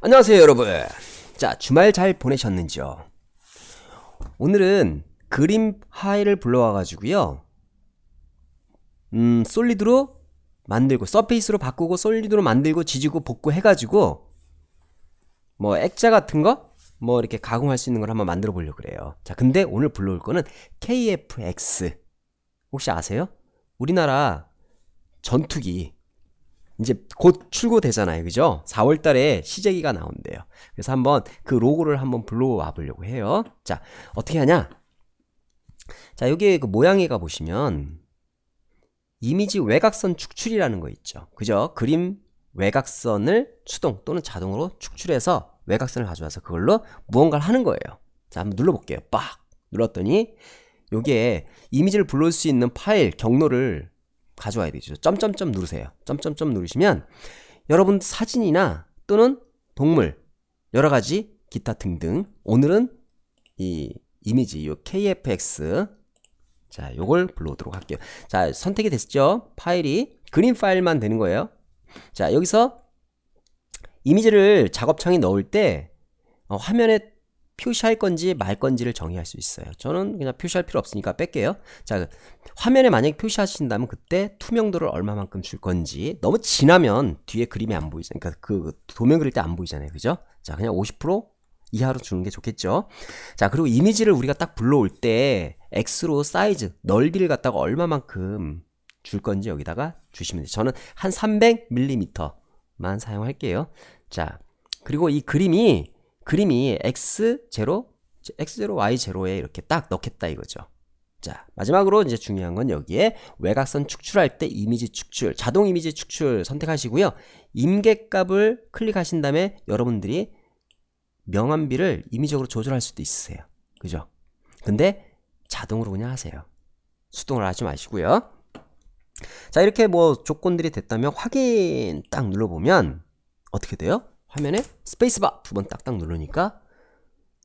안녕하세요, 여러분. 자, 주말 잘 보내셨는지요? 오늘은 그림 파일을 불러와 가지고요. 음, 솔리드로 만들고, 서페이스로 바꾸고, 솔리드로 만들고, 지지고, 볶고 해가지고, 뭐, 액자 같은 거? 뭐, 이렇게 가공할 수 있는 걸 한번 만들어 보려고 그래요. 자, 근데 오늘 불러올 거는 KFX. 혹시 아세요? 우리나라 전투기. 이제 곧 출고되잖아요. 그죠? 4월 달에 시제기가 나온대요. 그래서 한번 그 로고를 한번 불러와 보려고 해요. 자, 어떻게 하냐? 자, 여기 그 모양에가 보시면 이미지 외곽선 축출이라는 거 있죠. 그죠? 그림 외곽선을 수동 또는 자동으로 축출해서 외곽선을 가져와서 그걸로 무언가를 하는 거예요. 자, 한번 눌러볼게요. 빡! 눌렀더니 여기에 이미지를 불러올 수 있는 파일 경로를 가져와야 되죠. 점점점 누르세요. 점점점 누르시면 여러분 사진이나 또는 동물 여러 가지 기타 등등 오늘은 이 이미지 요 KFX 자 요걸 불러오도록 할게요. 자 선택이 됐죠? 파일이 그림 파일만 되는 거예요. 자 여기서 이미지를 작업창에 넣을 때 어, 화면에 표시할 건지 말 건지를 정의할 수 있어요. 저는 그냥 표시할 필요 없으니까 뺄게요. 자, 화면에 만약에 표시하신다면 그때 투명도를 얼마만큼 줄 건지 너무 진하면 뒤에 그림이 안 보이잖아요. 그러니까 그 도면 그릴 때 안 보이잖아요. 그죠? 자, 그냥 50% 이하로 주는 게 좋겠죠. 자, 그리고 이미지를 우리가 딱 불러올 때 X로 사이즈, 넓이를 갖다가 얼마만큼 줄 건지 여기다가 주시면 돼요. 저는 한 300mm만 사용할게요. 자, 그리고 이 그림이 그림이 x0, x0, y0에 이렇게 딱 넣겠다 이거죠. 자, 마지막으로 이제 중요한 건 여기에 외곽선 축출할 때 이미지 축출, 자동 이미지 축출 선택하시고요. 임계값을 클릭하신 다음에 여러분들이 명암비를 임의적으로 조절할 수도 있으세요. 그죠? 근데 자동으로 그냥 하세요. 수동을 하지 마시고요. 자, 이렇게 뭐 조건들이 됐다면 확인 딱 눌러보면 어떻게 돼요? 화면에 스페이스바 두 번 딱딱 누르니까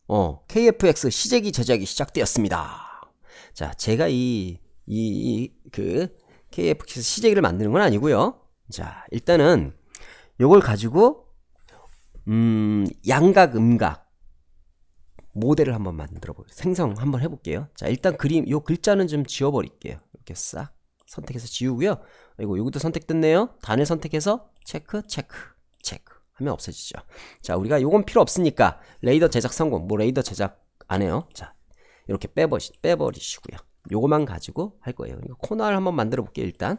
어 KFX 시제기 제작이 시작되었습니다. 자, 제가 이이 그 KFX 시제기를 만드는 건 아니고요. 자, 일단은 요걸 가지고 음 양각 음각 모델을 한번 만들어 볼게요. 생성 한번 해볼게요. 자, 일단 그림 요 글자는 좀 지워버릴게요. 이렇게 싹 선택해서 지우고요. 이거 여기도 선택됐네요. 단을 선택해서 체크 체크 체크. 하면 없어지죠. 자, 우리가 요건 필요 없으니까 레이더 제작 성공. 뭐 레이더 제작 안 해요. 자, 이렇게 빼버리, 빼버리시고요. 요거만 가지고 할 거예요. 이거 코너를 한번 만들어 볼게요, 일단.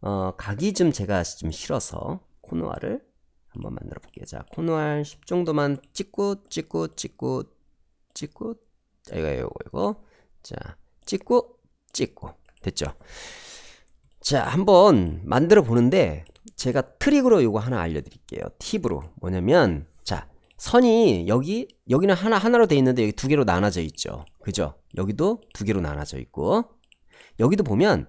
어, 각이 좀 제가 좀 싫어서 코너화를 한번 만들어 볼게요. 자, 코너화 10 정도만 찍고, 찍고, 찍고, 찍고, 이거, 이거, 이거. 자, 찍고, 찍고. 됐죠? 자, 한번 만들어 보는데 제가 트릭으로 이거 하나 알려드릴게요. 팁으로 뭐냐면 자 선이 여기 여기는 하나 하나로 돼 있는데 여기 두 개로 나눠져 있죠. 그죠? 여기도 두 개로 나눠져 있고 여기도 보면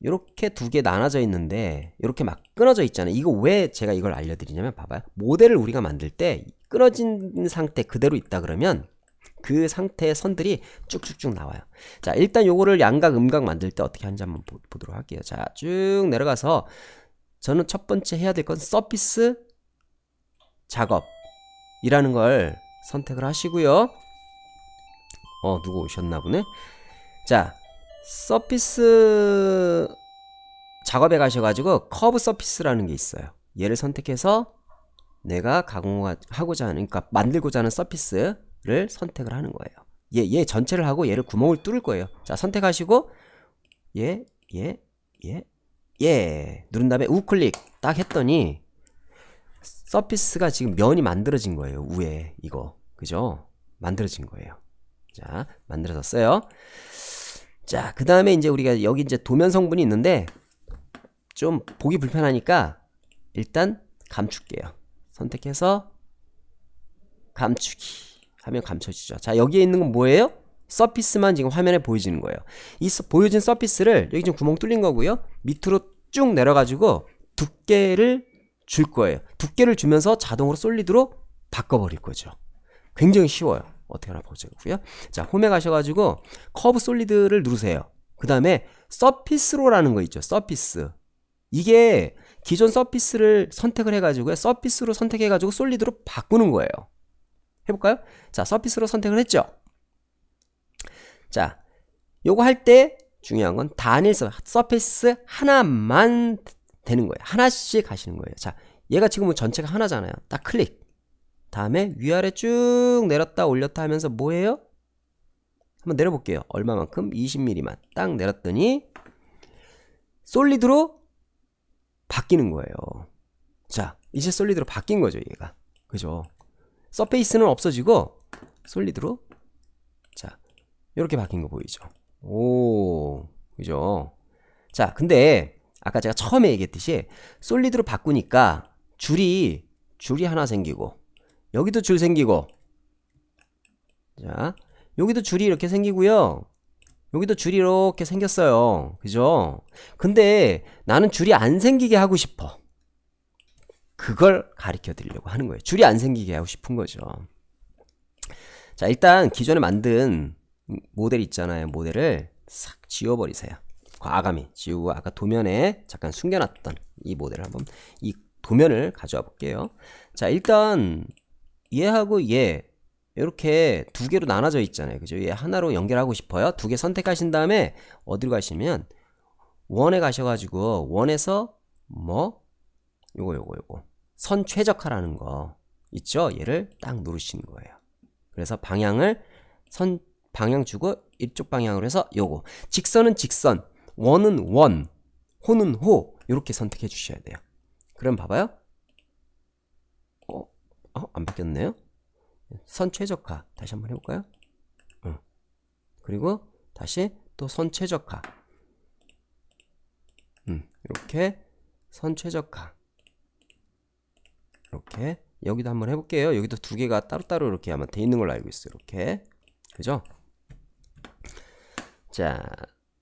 이렇게 두 개 나눠져 있는데 이렇게 막 끊어져 있잖아요. 이거 왜 제가 이걸 알려드리냐면 봐봐요. 모델을 우리가 만들 때 끊어진 상태 그대로 있다 그러면 그 상태의 선들이 쭉쭉쭉 나와요. 자, 일단 요거를 양각, 음각 만들 때 어떻게 하는지 한번 보, 보도록 할게요. 자, 쭉 내려가서 저는 첫 번째 해야 될 건 서피스 작업이라는 걸 선택을 하시고요. 어, 누구 오셨나 보네. 자, 서피스 작업에 가셔가지고 커브 서피스라는 게 있어요. 얘를 선택해서 내가 가공하고자 하는, 그러니까 만들고자 하는 서피스를 선택을 하는 거예요. 얘, 얘 전체를 하고 얘를 구멍을 뚫을 거예요. 자, 선택하시고, 얘, 얘, 얘, 예 누른 다음에 우클릭 딱 했더니 서피스가 지금 면이 만들어진 거예요 위에 이거. 그죠? 만들어진 거예요. 자 만들어졌어요. 자 그 다음에 이제 우리가 여기 이제 도면 성분이 있는데 좀 보기 불편하니까 일단 감출게요. 선택해서 감추기 하면 감춰지죠. 자 여기에 있는 건 뭐예요? 서피스만 지금 화면에 보여지는 거예요. 이 보여진 서피스를 여기 지금 구멍 뚫린 거고요. 밑으로 쭉 내려가지고 두께를 줄 거예요. 두께를 주면서 자동으로 솔리드로 바꿔버릴 거죠. 굉장히 쉬워요. 어떻게 하나 보자고요. 자, 홈에 가셔가지고 커브 솔리드를 누르세요. 그 다음에 서피스로라는 거 있죠. 서피스. 이게 기존 서피스를 선택을 해가지고요. 서피스로 선택해가지고 솔리드로 바꾸는 거예요. 해볼까요? 자, 서피스로 선택을 했죠. 자, 요거 할 때 중요한 건 단일 서 서피스 하나만 되는 거예요. 하나씩 하시는 거예요. 자, 얘가 지금 은 전체가 하나잖아요. 딱 클릭. 다음에 위아래 쭉 내렸다 올렸다 하면서 뭐예요? 한번 내려볼게요. 얼마만큼? 20mm만 딱 내렸더니 솔리드로 바뀌는 거예요. 자, 이제 솔리드로 바뀐 거죠, 얘가. 그죠? 서페이스는 없어지고 솔리드로 자, 이렇게 바뀐 거 보이죠? 오, 그죠? 자, 근데 아까 제가 처음에 얘기했듯이 솔리드로 바꾸니까 줄이 줄이 하나 생기고 여기도 줄 생기고 자, 여기도 줄이 이렇게 생기고요. 여기도 줄이 이렇게 생겼어요. 그죠? 근데 나는 줄이 안 생기게 하고 싶어. 그걸 가르쳐 드리려고 하는 거예요. 줄이 안 생기게 하고 싶은 거죠. 자, 일단 기존에 만든 모델 있잖아요. 모델을 싹 지워버리세요. 과감히 지우고 아까 도면에 잠깐 숨겨놨던 이 모델을 한번 이 도면을 가져와 볼게요. 자, 일단 얘하고 얘 이렇게 두 개로 나눠져 있잖아요. 그죠? 얘 하나로 연결하고 싶어요. 두 개 선택하신 다음에 어디로 가시면 원에 가셔가지고 원에서 뭐 요거 요거 요거 선 최적화라는 거 있죠? 얘를 딱 누르시는 거예요. 그래서 방향을 선 방향 주고 이쪽 방향으로 해서 요거 직선은 직선, 원은 원, 호는 호 이렇게 선택해 주셔야 돼요. 그럼 봐봐요. 어, 어, 안 바뀌었네요. 선 최적화 다시 한번 해볼까요? 응. 그리고 다시 또 선 최적화. 음, 이렇게 선 최적화. 이렇게 여기도 한번 해볼게요. 여기도 두 개가 따로따로 이렇게 아마 돼 있는 걸로 알고 있어요. 이렇게 그죠? 자,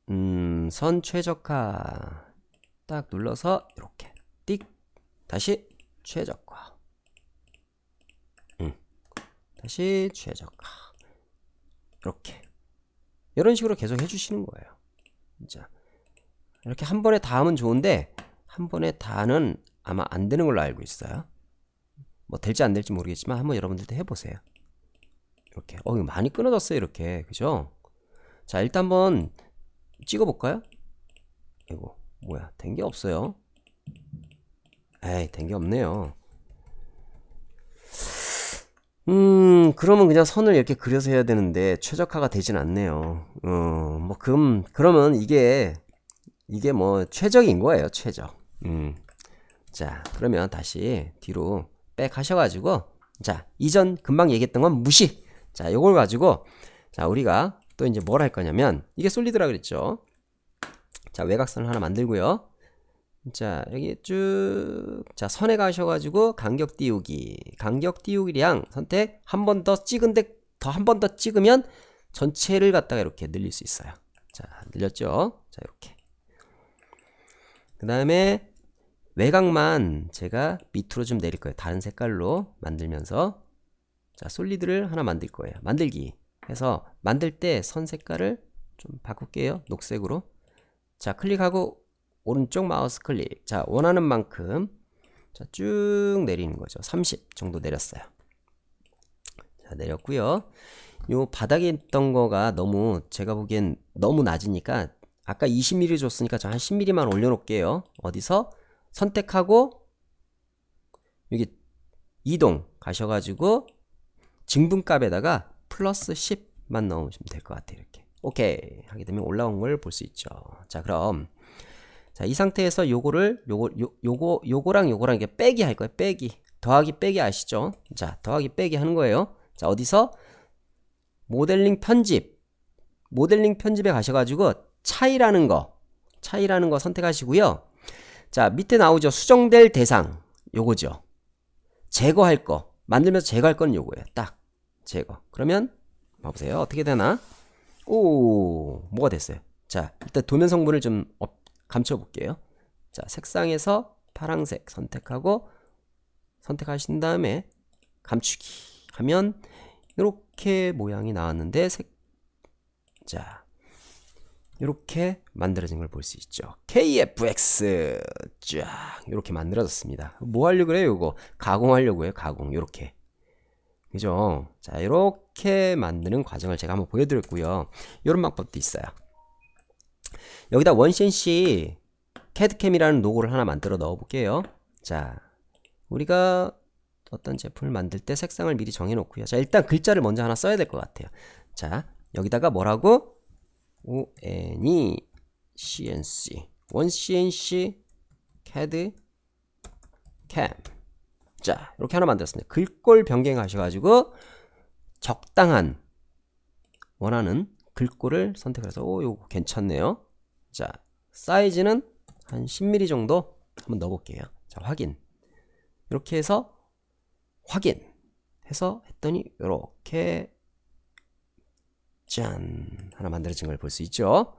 음, 선 최적화 딱 눌러서 이렇게 띡 다시 최적화. 음, 다시 최적화. 이렇게 이런 식으로 계속 해주시는 거예요. 자, 이렇게 한 번에 다 하면 좋은데 한 번에 다는 아마 안 되는 걸로 알고 있어요. 뭐 될지 안 될지 모르겠지만 한번 여러분들도 해보세요. 이렇게 어 이거 많이 끊어졌어요 이렇게 그죠? 자 일단 한번 찍어볼까요? 이거 뭐야 된 게 없어요. 에이 된 게 없네요. 음 그러면 그냥 선을 이렇게 그려서 해야 되는데 최적화가 되진 않네요. 어뭐 그럼 그러면 이게 이게 뭐 최적인 거예요 최적. 음자 그러면 다시 뒤로 백 하셔가지고 자 이전 금방 얘기했던 건 무시 자 요걸 가지고 자 우리가 또 이제 뭘 할 거냐면 이게 솔리드라 그랬죠. 자 외곽선을 하나 만들고요. 자 여기 쭉자 선에 가셔가지고 간격 띄우기. 간격 띄우기량 선택 한 번 더 찍은데 더 한 번 더 찍으면 전체를 갖다가 이렇게 늘릴 수 있어요. 자 늘렸죠? 자 이렇게. 그 다음에 외곽만 제가 밑으로 좀 내릴 거예요. 다른 색깔로 만들면서. 자 솔리드를 하나 만들 거예요. 만들기 해서 만들 때 선 색깔을 좀 바꿀게요. 녹색으로 자 클릭하고 오른쪽 마우스 클릭 자 원하는 만큼 자 쭉 내리는 거죠. 30 정도 내렸어요. 자 내렸고요. 요 바닥에 있던 거가 너무 제가 보기엔 너무 낮으니까 아까 20mm 줬으니까 저 한 10mm만 올려 놓을게요. 어디서 선택하고 여기 이동 가셔 가지고 증분값에다가 플러스 10만 넣으시면 될 것 같아요. 이렇게 오케이 하게 되면 올라온 걸 볼 수 있죠. 자 그럼 자 이 상태에서 요거를 요거 요, 요거 요거랑 요거랑 이게 빼기 할 거예요. 빼기 더하기 빼기 아시죠? 자 더하기 빼기 하는 거예요. 자 어디서 모델링 편집 모델링 편집에 가셔가지고 차이라는 거 차이라는 거 선택하시고요. 자, 밑에 나오죠. 수정될 대상. 요거죠. 제거할 거. 만들면서 제거할 건 요거예요. 딱. 제거. 그러면, 봐보세요. 어떻게 되나? 오, 뭐가 됐어요? 자, 일단 도면 성분을 좀 감춰볼게요. 자, 색상에서 파랑색 선택하고, 선택하신 다음에, 감추기 하면, 이렇게 모양이 나왔는데, 색, 자, 이렇게 만들어진 걸 볼 수 있죠. KFX 쫙 이렇게 만들어졌습니다. 뭐 하려고 그래요, 이거? 가공하려고 해요, 가공. 이렇게. 그죠? 자, 이렇게 만드는 과정을 제가 한번 보여드렸고요. 이런 방법도 있어요. 여기다 원CNC 캐드캠이라는 로고를 하나 만들어 넣어 볼게요. 자, 우리가 어떤 제품을 만들 때 색상을 미리 정해 놓고요. 자, 일단 글자를 먼저 하나 써야 될 것 같아요. 자, 여기다가 뭐라고? ONE CNC 원 CNC CAD 캠. 자, 이렇게 하나 만들었습니다. 글꼴 변경하셔가지고 적당한 원하는 글꼴을 선택해서 오, 요거 괜찮네요. 자, 사이즈는 한 10mm 정도 한번 넣어볼게요. 자, 확인. 이렇게 해서 확인 해서 했더니 이렇게 짠 하나 만들어진 걸 볼 수 있죠.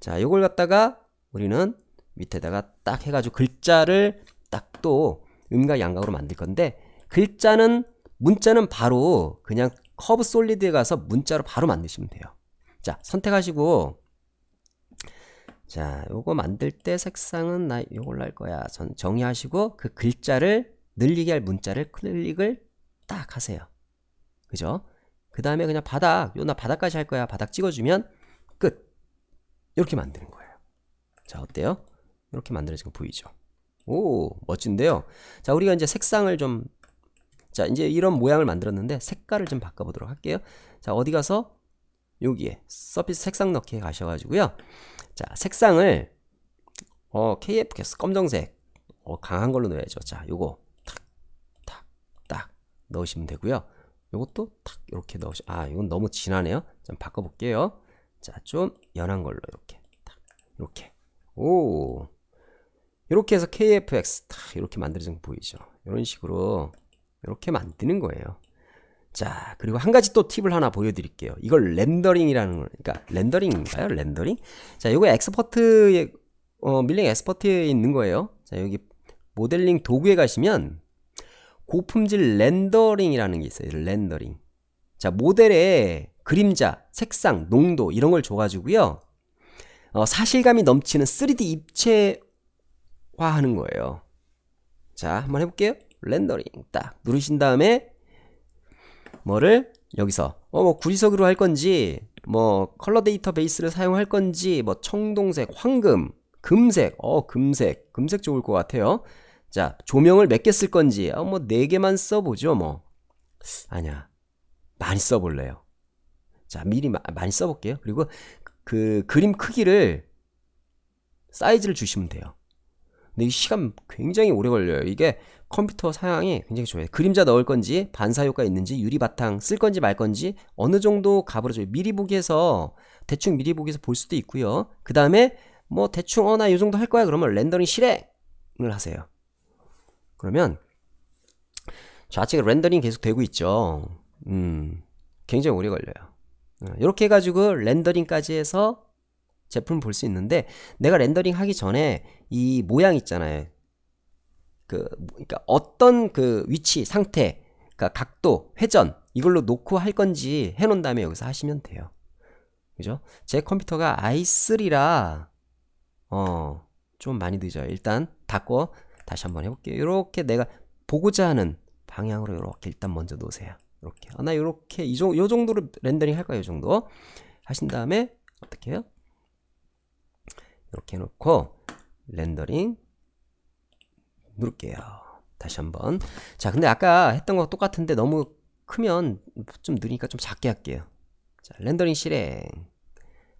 자, 요걸 갖다가 우리는 밑에다가 딱 해가지고 글자를 딱 또 음과 양각으로 만들 건데 글자는 문자는 바로 그냥 커브 솔리드에 가서 문자로 바로 만드시면 돼요. 자, 선택하시고 자, 요거 만들 때 색상은 나 요걸로 할 거야. 전 정의하시고 그 글자를 늘리게 할 문자를 클릭을 딱 하세요. 그죠? 그 다음에 그냥 바닥, 요 나 바닥까지 할 거야. 바닥 찍어주면 끝. 이렇게 만드는 거예요. 자, 어때요? 이렇게 만들어진 거 보이죠? 오, 멋진데요? 자, 우리가 이제 색상을 좀, 자, 이제 이런 모양을 만들었는데 색깔을 좀 바꿔보도록 할게요. 자, 어디 가서 여기에 서피스 색상 넣기에 가셔가지고요. 자, 색상을, 어, KFX 검정색, 어, 강한 걸로 넣어야죠. 자, 요거, 탁, 탁, 딱 넣으시면 되고요. 요것도 탁, 이렇게 넣으시, 아, 이건 너무 진하네요. 좀 바꿔볼게요. 자, 좀 연한 걸로 이렇게, 탁, 이렇게. 오. 이렇게 해서 KFX 딱 이렇게 만들어진 거 보이죠? 이런 식으로 이렇게 만드는 거예요. 자, 그리고 한 가지 또 팁을 하나 보여드릴게요. 이걸 렌더링이라는 거, 그러니까 렌더링인가요? 렌더링? 자, 이거 엑스퍼트에 어, 밀링 엑스퍼트에 있는 거예요. 자, 여기 모델링 도구에 가시면 고품질 렌더링이라는 게 있어요. 렌더링. 자, 모델의 그림자, 색상, 농도 이런 걸 줘가지고요. 어, 사실감이 넘치는 3D 입체 화하는 거예요. 자, 한번 해볼게요. 렌더링 딱 누르신 다음에 뭐를 여기서 어 뭐 구리석으로 할 건지 뭐 컬러 데이터 베이스를 사용할 건지 뭐 청동색, 황금, 금색, 어 금색, 금색 좋을 것 같아요. 자, 조명을 몇 개 쓸 건지 어뭐 네 개만 써보죠 뭐. 아니야, 많이 써볼래요. 자, 미리 마, 많이 써볼게요. 그리고 그 그림 크기를 사이즈를 주시면 돼요. 근데 이 시간 굉장히 오래 걸려요. 이게 컴퓨터 사양이 굉장히 좋아요. 그림자 넣을 건지 반사 효과 있는지 유리 바탕 쓸 건지 말 건지 어느 정도 값으로 줘요. 미리 보기에서 대충 미리 보기에서 볼 수도 있고요. 그 다음에 뭐 대충 어나 이 정도 할 거야 그러면 렌더링 실행을 하세요. 그러면 좌측에 렌더링 계속 되고 있죠. 음, 굉장히 오래 걸려요. 이렇게 해가지고 렌더링까지 해서 제품 볼수 있는데 내가 렌더링 하기 전에 이 모양 있잖아요. 그 그러니까 어떤 그 위치, 상태, 그러니까 각도, 회전 이걸로 놓고 할 건지 해 놓은 다음에 여기서 하시면 돼요. 그죠? 제 컴퓨터가 i3라 어, 좀 많이 늦어요. 일단 닫고 다시 한번 해 볼게요. 이렇게 내가 보고자 하는 방향으로 이렇게 일단 먼저 놓으세요. 이렇게. 아, 나 이렇게 이 정도 요 정도로 렌더링 할 거예요. 이 정도. 하신 다음에 어떻게 해요? 이렇게 해놓고 렌더링 누를게요. 다시 한번. 자, 근데 아까 했던 거 똑같은데 너무 크면 좀 느리니까 좀 작게 할게요. 자, 렌더링 실행.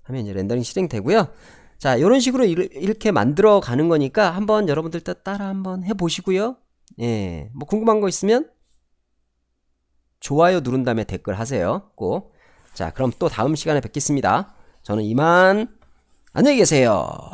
하면 이제 렌더링 실행 되고요. 자, 이런 식으로 이렇게 만들어 가는 거니까 한번 여러분들 따라 한번 해 보시고요. 예. 뭐 궁금한 거 있으면 좋아요 누른 다음에 댓글 하세요. 꼭. 자, 그럼 또 다음 시간에 뵙겠습니다. 저는 이만 안녕히 계세요.